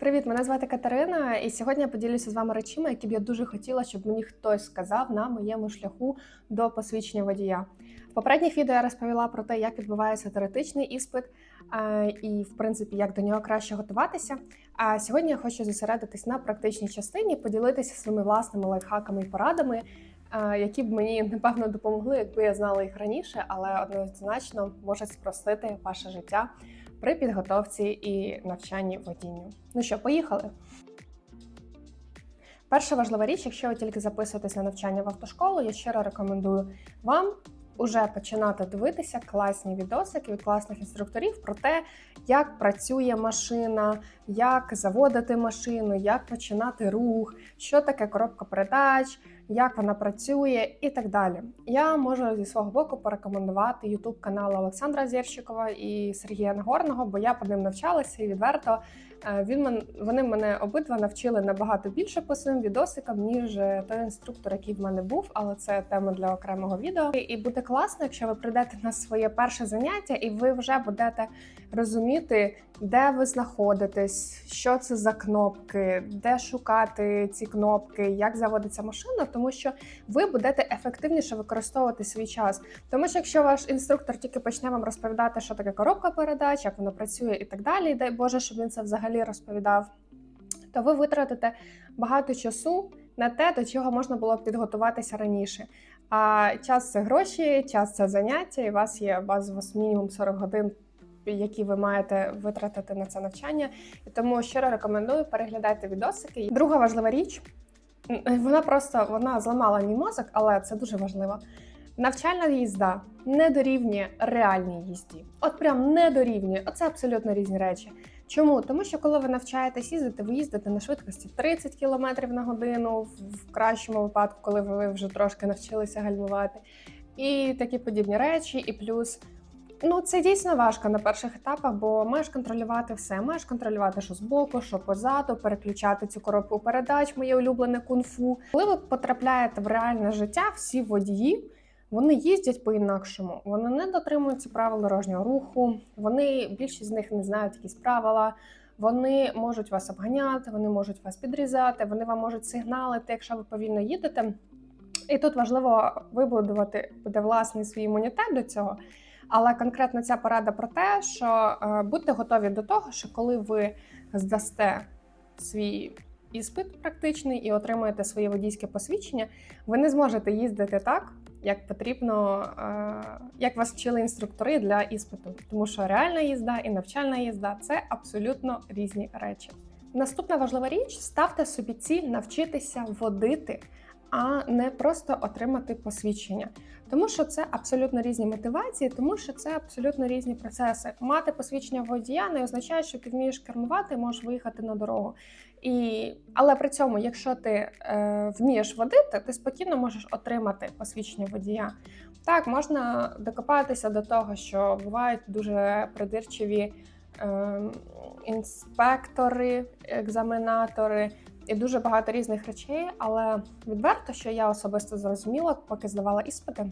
Привіт, мене звати Катерина, і сьогодні я поділюся з вами речами, які б я дуже хотіла, щоб мені хтось сказав на моєму шляху до посвідчення водія. В попередніх відео я розповіла про те, як відбувається теоретичний іспит і, в принципі, як до нього краще готуватися. А сьогодні я хочу зосередитись на практичній частині, поділитися своїми власними лайфхаками і порадами, які б мені напевно допомогли, якби я знала їх раніше, але однозначно можуть спростити ваше життя при підготовці і навчанні водінню. Ну що, поїхали? Перша важлива річ, якщо ви тільки записуєтесь на навчання в автошколу, я щиро рекомендую вам уже починати дивитися класні відосики від класних інструкторів про те, як працює машина, як заводити машину, як починати рух, що таке коробка передач, як вона працює і так далі. Я можу зі свого боку порекомендувати YouTube канал Олександра Зєрщикова і Сергія Нагорного, бо я по ним навчалася і відверто е, він вони мене обидва навчили набагато більше по своїм відосикам, ніж е, той інструктор, який в мене був, але це тема для окремого відео. І буде класно, якщо ви прийдете на своє перше заняття, і ви вже будете розуміти, де ви знаходитесь, що це за кнопки, де шукати ці кнопки, як заводиться машина, тому що ви будете ефективніше використовувати свій час. Тому що якщо ваш інструктор тільки почне вам розповідати, що таке коробка передач, як вона працює і так далі, і дай Боже, щоб він це взагалі розповідав, то ви витратите багато часу на те, до чого можна було б підготуватися раніше. А час це гроші, час це заняття, і у вас є базово мінімум 40 годин які ви маєте витратити на це навчання. І тому щиро рекомендую переглядати відосики. Друга важлива річ вона просто вона зламала мій мозок, але це дуже важливо. Навчальна їзда не дорівнює реальній їзді. От прям не дорівнює. Оце абсолютно різні речі. Чому? Тому що коли ви навчаєтесь їздити, ви їздите на швидкості 30 км на годину, в кращому випадку, коли ви вже трошки навчилися гальмувати, і такі подібні речі, і плюс. Ну, це дійсно важко на перших етапах, бо маєш контролювати все. Маєш контролювати, що збоку, що позаду, переключати цю коробку передач, моє улюблене кунг-фу. Коли ви потрапляєте в реальне життя, всі водії вони їздять по-інакшому. Вони не дотримуються правил дорожнього руху. Вони більшість з них не знають якісь правила. Вони можуть вас обганяти, вони можуть вас підрізати, вони вам можуть сигналити, якщо ви повільно їдете. І тут важливо вибудувати буде власний свій імунітет до цього. Але конкретно ця порада про те, що е, будьте готові до того, що коли ви здасте свій іспит практичний і отримуєте своє водійське посвідчення, ви не зможете їздити так, як потрібно, е, як вас вчили інструктори для іспиту, тому що реальна їзда і навчальна їзда це абсолютно різні речі. Наступна важлива річ ставте собі ціль навчитися водити а не просто отримати посвідчення. Тому що це абсолютно різні мотивації, тому що це абсолютно різні процеси. Мати посвідчення водія не означає, що ти вмієш кермувати, можеш виїхати на дорогу. І... Але при цьому, якщо ти е, вмієш водити, ти спокійно можеш отримати посвідчення водія. Так, можна докопатися до того, що бувають дуже придирчиві е, інспектори, екзаменатори і дуже багато різних речей, але відверто, що я особисто зрозуміла, поки здавала іспити.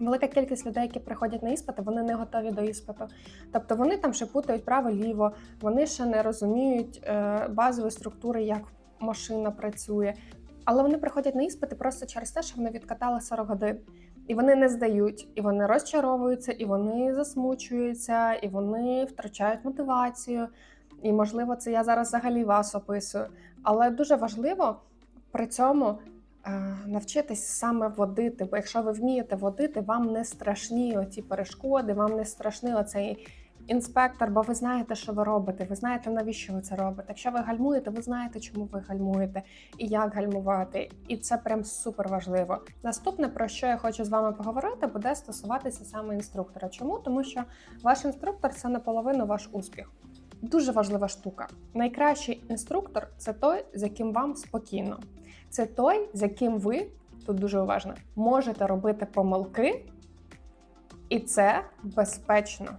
Велика кількість людей, які приходять на іспити, вони не готові до іспиту. Тобто вони там ще путають право-ліво, вони ще не розуміють е, базової структури, як машина працює. Але вони приходять на іспити просто через те, що вони відкатали 40 годин. І вони не здають, і вони розчаровуються, і вони засмучуються, і вони втрачають мотивацію. І, можливо, це я зараз взагалі вас описую. Але дуже важливо при цьому е, навчитись саме водити. Бо якщо ви вмієте водити, вам не страшні оці перешкоди, вам не страшний оцей інспектор, бо ви знаєте, що ви робите. Ви знаєте, навіщо ви це робите. Якщо ви гальмуєте, ви знаєте, чому ви гальмуєте і як гальмувати. І це прям супер важливо. Наступне, про що я хочу з вами поговорити, буде стосуватися саме інструктора. Чому? Тому що ваш інструктор це наполовину ваш успіх. Дуже важлива штука. Найкращий інструктор це той, з яким вам спокійно. Це той, з яким ви, тут дуже уважно, можете робити помилки, і це безпечно.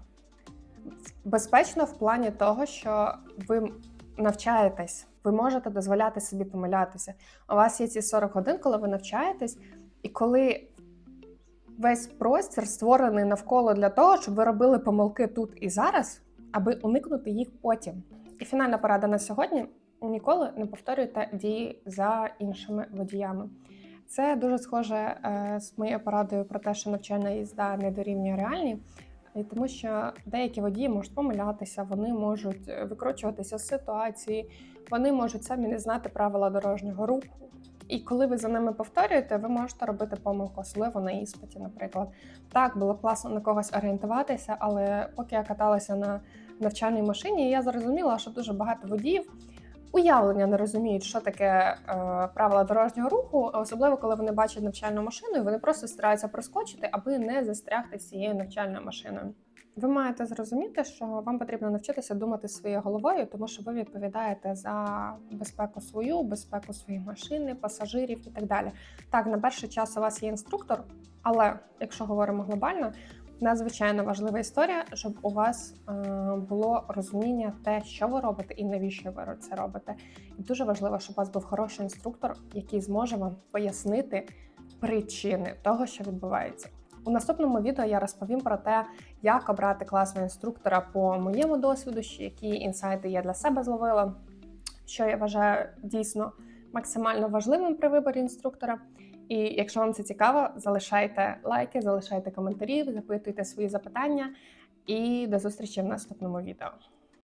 Безпечно в плані того, що ви навчаєтесь, ви можете дозволяти собі помилятися. У вас є ці 40 годин, коли ви навчаєтесь, і коли весь простір створений навколо для того, щоб ви робили помилки тут і зараз аби уникнути їх потім. І фінальна порада на сьогодні: ніколи не повторюйте дії за іншими водіями. Це дуже схоже е, з моєю порадою про те, що навчальна їзда не дорівнює реальній, і тому що деякі водії можуть помилятися, вони можуть е, викручуватися з ситуації, вони можуть самі не знати правила дорожнього руху. І коли ви за ними повторюєте, ви можете робити помилку, особливо на іспиті, наприклад. Так, було класно на когось орієнтуватися, але поки я каталася на навчальній машині, я зрозуміла, що дуже багато водіїв уявлення не розуміють, що таке е, правила дорожнього руху, особливо коли вони бачать навчальну машину, і вони просто стараються проскочити, аби не застрягти з цією навчальною машиною. Ви маєте зрозуміти, що вам потрібно навчитися думати своєю головою, тому що ви відповідаєте за безпеку свою, безпеку своєї машини, пасажирів і так далі. Так, на перший час у вас є інструктор, але якщо говоримо глобально, надзвичайно важлива історія, щоб у вас е, було розуміння те, що ви робите і навіщо ви це робите. І дуже важливо, щоб у вас був хороший інструктор, який зможе вам пояснити причини того, що відбувається. У наступному відео я розповім про те, як обрати класного інструктора по моєму досвіду, які інсайти я для себе зловила, що я вважаю дійсно максимально важливим при виборі інструктора. І якщо вам це цікаво, залишайте лайки, залишайте коментарі, запитуйте свої запитання. І до зустрічі в наступному відео.